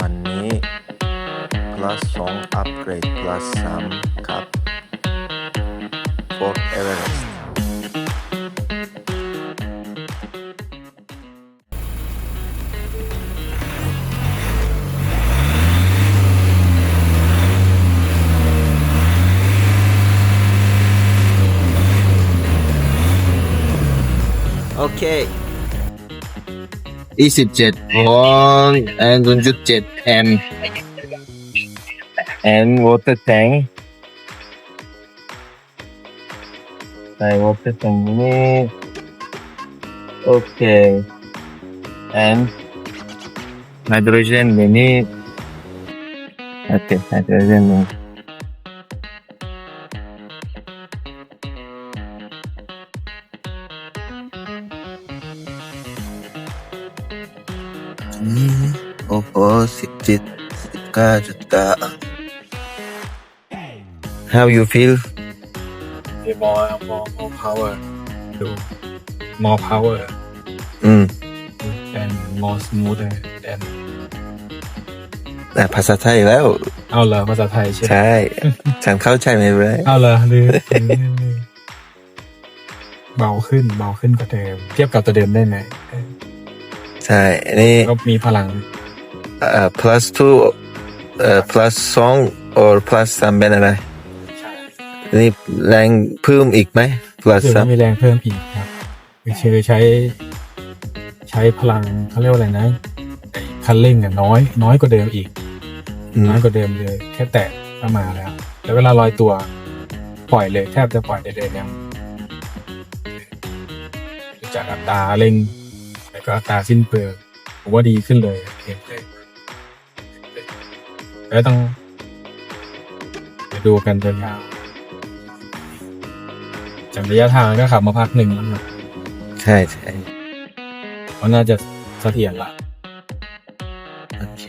วันนี้ plus 2อัปเกรด plus 3 ครับ for Everest โอเค 27 volt and 0.7 amp and water tank ใส่ water tank นี่โอเค and hydrogen ในนี่โอเค hydrogen นี่ โอ้โหสิบเจ็ดสิบเก้าจุดเก้า How you feel the more more more power to more power อืม and more smoother and แต่ภาษาไทยแล้ว เอาเหรอภาษาไทยใช่ไหมใช่ ฉันเข้าใจไหมเลยเอาเหรอหรือเบาขึ้นเบาขึ้นกว่าเดิม เทียบกับตัวเดิมได้ไหม ใช่อันนี้ก็มีพลังเอ่อ plus two เอ่อ plus สอง or plus สามเป็นอะไรใช่อันนี่แรงเพิ่มอีกไหม plus คือสามมีแรงเพิ่มอีกครับคือใช้ ใช้พลังเขาเรียกว่าอะไรนะไอ้คันเร่งอะน้อย น้อยกว่าเดิมอีก อืมน้อยกว่าเดิมเลย แค่แตะก็มาแล้ว แล้วเวลาลอยตัว ปล่อยเลยแทบจะปล่อยได้เลยเนี่ยจากอัตราเร่ง แล้วก็อัตราสิ้นเปลืองผมว่าดีขึ้นเลยเห็นเลยแล้วต้องไปดูกันยาวๆจากระยะทางก็ขับมาพักหนึ่งแล้วนะใช่ใช่ก็น่าจะเสถียรละโอเค